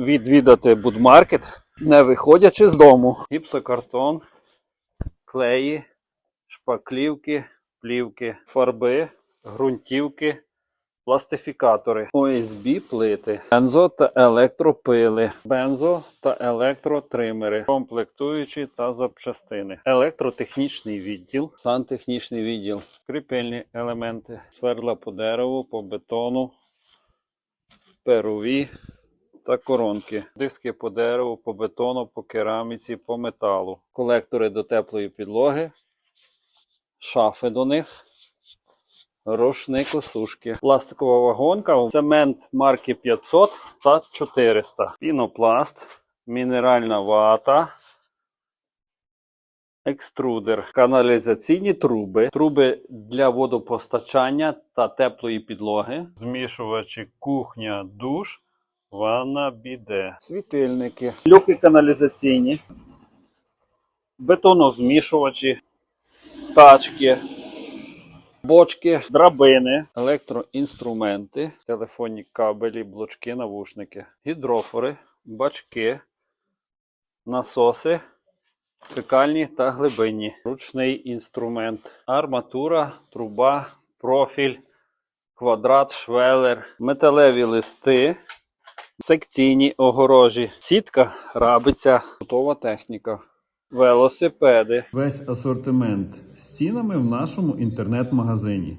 відвідати будмаркет, не виходячи з дому. Гіпсокартон, клеї, шпаклівки, плівки, фарби, ґрунтівки, пластифікатори, ОСБ плити, бензо та електропили, бензо та електротримери, комплектуючі та запчастини, електротехнічний відділ, сантехнічний відділ, кріпельні елементи, сверла по дереву, по бетону, перові та коронки, диски по дереву, по бетону, по кераміці, по металу, колектори до теплої підлоги, шафи до них. Рушник осушки. Пластикова вагонка, цемент марки 500 та 400. Пінопласт, мінеральна вата, екструдер, каналізаційні труби, труби для водопостачання та теплої підлоги, змішувачі кухня, душ, ванна, біде, світильники, люки каналізаційні, бетонозмішувачі, тачки. Бочки, драбини, електроінструменти, телефонні кабелі, блочки, навушники, гідрофори, бачки, насоси, фекальні та глибинні, ручний інструмент, арматура, труба, профіль, квадрат, швелер, металеві листи, секційні огорожі, сітка, рабиця, готова техніка. Велосипеди, Весь асортимент з цінами в нашому інтернет-магазині.